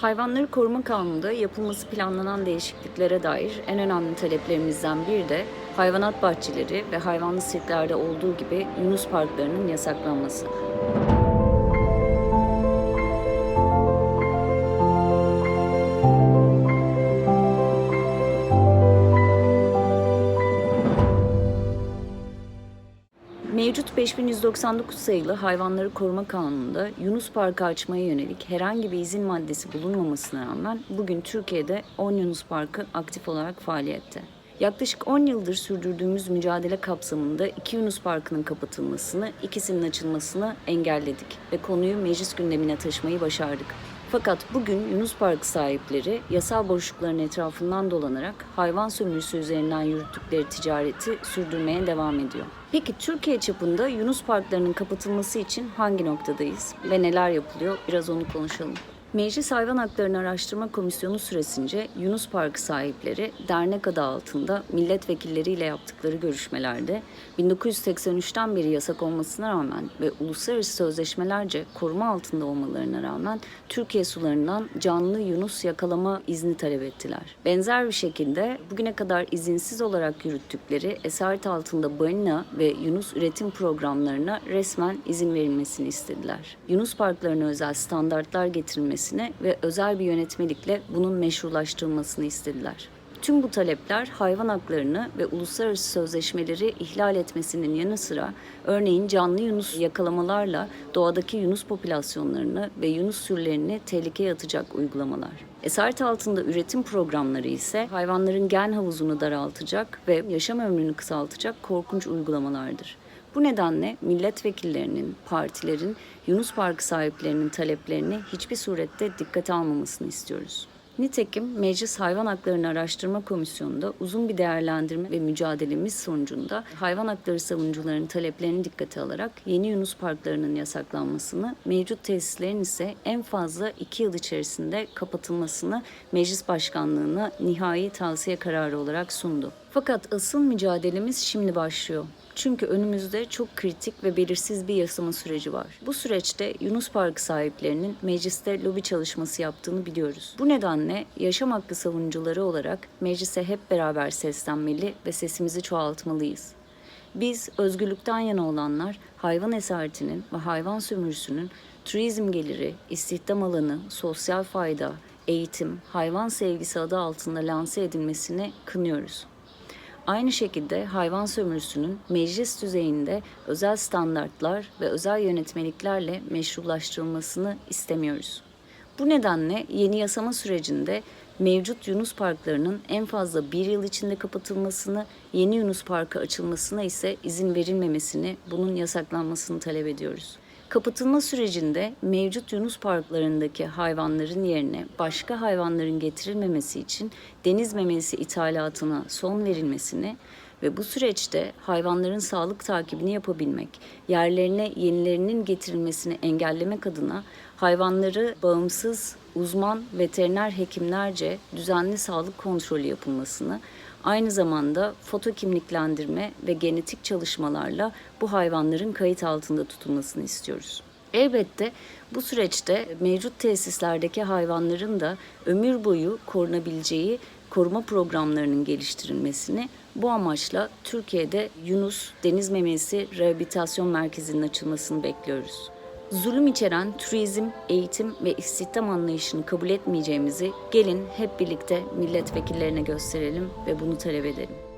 Hayvanları Koruma Kanunu'nda yapılması planlanan değişikliklere dair en önemli taleplerimizden biri de hayvanat bahçeleri ve hayvanlı sirklerde olduğu gibi Yunus parklarının yasaklanması. Mevcut 5199 sayılı Hayvanları Koruma Kanunu'nda Yunus Parkı açmaya yönelik herhangi bir izin maddesi bulunmamasına rağmen bugün Türkiye'de 10 Yunus Parkı aktif olarak faaliyette. Yaklaşık 10 yıldır sürdürdüğümüz mücadele kapsamında iki Yunus Parkı'nın kapatılmasını, ikisinin açılmasını engelledik ve konuyu meclis gündemine taşımayı başardık. Fakat bugün Yunus Parkı sahipleri yasal boşlukların etrafından dolanarak hayvan sömürüsü üzerinden yürüttükleri ticareti sürdürmeye devam ediyor. Peki Türkiye çapında Yunus parklarının kapatılması için hangi noktadayız ve neler yapılıyor? Biraz onu konuşalım. Meclis Hayvan Haklarını Araştırma Komisyonu süresince Yunus Parkı sahipleri dernek adı altında milletvekilleriyle yaptıkları görüşmelerde 1983'ten beri yasak olmasına rağmen ve uluslararası sözleşmelerce koruma altında olmalarına rağmen Türkiye sularından canlı Yunus yakalama izni talep ettiler. Benzer bir şekilde bugüne kadar izinsiz olarak yürüttükleri esaret altında balina ve Yunus üretim programlarına resmen izin verilmesini istediler. Yunus parklarına özel standartlar getirilmesi ve özel bir yönetmelikle bunun meşrulaştırılmasını istediler. Tüm bu talepler hayvan haklarını ve uluslararası sözleşmeleri ihlal etmesinin yanı sıra örneğin canlı yunus yakalamalarla doğadaki yunus popülasyonlarını ve yunus türlerini tehlikeye atacak uygulamalar. Esaret altında üretim programları ise hayvanların gen havuzunu daraltacak ve yaşam ömrünü kısaltacak korkunç uygulamalardır. Bu nedenle milletvekillerinin, partilerin, Yunus Parkı sahiplerinin taleplerini hiçbir surette dikkate almamasını istiyoruz. Nitekim Meclis Hayvan Haklarını Araştırma Komisyonu'nda uzun bir değerlendirme ve mücadelemiz sonucunda hayvan hakları savunucularının taleplerini dikkate alarak yeni Yunus parklarının yasaklanmasını, mevcut tesislerin ise en fazla iki yıl içerisinde kapatılmasını Meclis Başkanlığı'na nihai tavsiye kararı olarak sundu. Fakat asıl mücadelemiz şimdi başlıyor. Çünkü önümüzde çok kritik ve belirsiz bir yasama süreci var. Bu süreçte Yunus Parkı sahiplerinin mecliste lobi çalışması yaptığını biliyoruz. Bu nedenle yaşam hakkı savunucuları olarak meclise hep beraber seslenmeli ve sesimizi çoğaltmalıyız. Biz özgürlükten yana olanlar hayvan esaretinin ve hayvan sömürüsünün turizm geliri, istihdam alanı, sosyal fayda, eğitim, hayvan sevgisi adı altında lanse edilmesini kınıyoruz. Aynı şekilde hayvan sömürüsünün meclis düzeyinde özel standartlar ve özel yönetmeliklerle meşrulaştırılmasını istemiyoruz. Bu nedenle yeni yasama sürecinde mevcut Yunus parklarının en fazla bir yıl içinde kapatılmasını, yeni Yunus parkı açılmasına ise izin verilmemesini, bunun yasaklanmasını talep ediyoruz. Kapatılma sürecinde mevcut Yunus parklarındaki hayvanların yerine başka hayvanların getirilmemesi için deniz memesi ithalatına son verilmesini ve bu süreçte hayvanların sağlık takibini yapabilmek, yerlerine yenilerinin getirilmesini engellemek adına hayvanları bağımsız uzman veteriner hekimlerce düzenli sağlık kontrolü yapılmasını, aynı zamanda foto kimliklendirme ve genetik çalışmalarla bu hayvanların kayıt altında tutulmasını istiyoruz. Elbette bu süreçte mevcut tesislerdeki hayvanların da ömür boyu korunabileceği koruma programlarının geliştirilmesini bu amaçla Türkiye'de Yunus Deniz Memesi Rehabilitasyon Merkezi'nin açılmasını bekliyoruz. Zulüm içeren turizm, eğitim ve istihdam anlayışını kabul etmeyeceğimizi gelin hep birlikte milletvekillerine gösterelim ve bunu talep edelim.